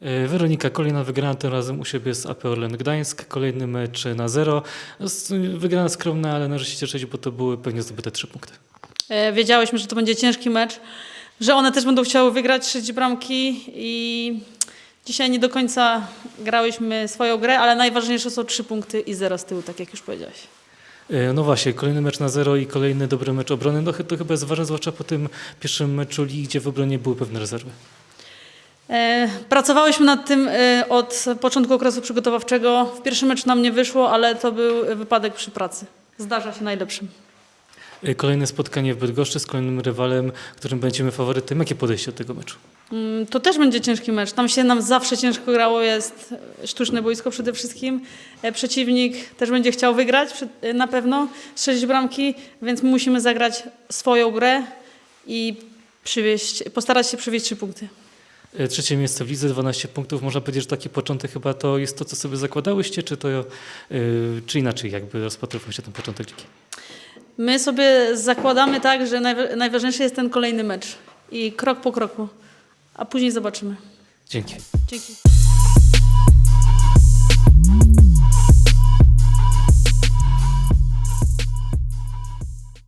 E, Weronika, kolejna wygrana tym razem u siebie z AP Orlen Gdańsk. Kolejny mecz na zero. Wygrana skromna, ale należy się cieszyć, bo to były pewnie zdobyte trzy punkty. E, Wiedziałyśmy, że to będzie ciężki mecz, że one też będą chciały wygrać trzecie bramki i dzisiaj nie do końca grałyśmy swoją grę, ale najważniejsze są trzy punkty i zero z tyłu, tak jak już powiedziałeś. E, No właśnie, kolejny mecz na zero i kolejny dobry mecz obrony. No, to chyba jest ważne, zwłaszcza po tym pierwszym meczu ligi, gdzie w obronie były pewne rezerwy. E, Pracowałyśmy nad tym e, od początku okresu przygotowawczego. W pierwszym meczu nam nie wyszło, ale to był wypadek przy pracy. Zdarza się najlepszym. E, Kolejne spotkanie w Bydgoszczy z kolejnym rywalem, którym będziemy faworytem. Jakie podejście do tego meczu? Mm, To też będzie ciężki mecz. Tam się nam zawsze ciężko grało, jest sztuczne boisko przede wszystkim. Przeciwnik też będzie chciał wygrać na pewno, strzelić bramki, więc musimy zagrać swoją grę i przywieźć, postarać się przywieźć trzy punkty. E, Trzecie miejsce w lidze, 12 punktów. Można powiedzieć, że taki początek chyba to jest to, co sobie zakładałyście, czy to, e, czy inaczej jakby rozpatrywał się ten początek ligi? My sobie zakładamy tak, że najwa- najważniejszy jest ten kolejny mecz i krok po kroku, a później zobaczymy. Dzięki. Dzięki.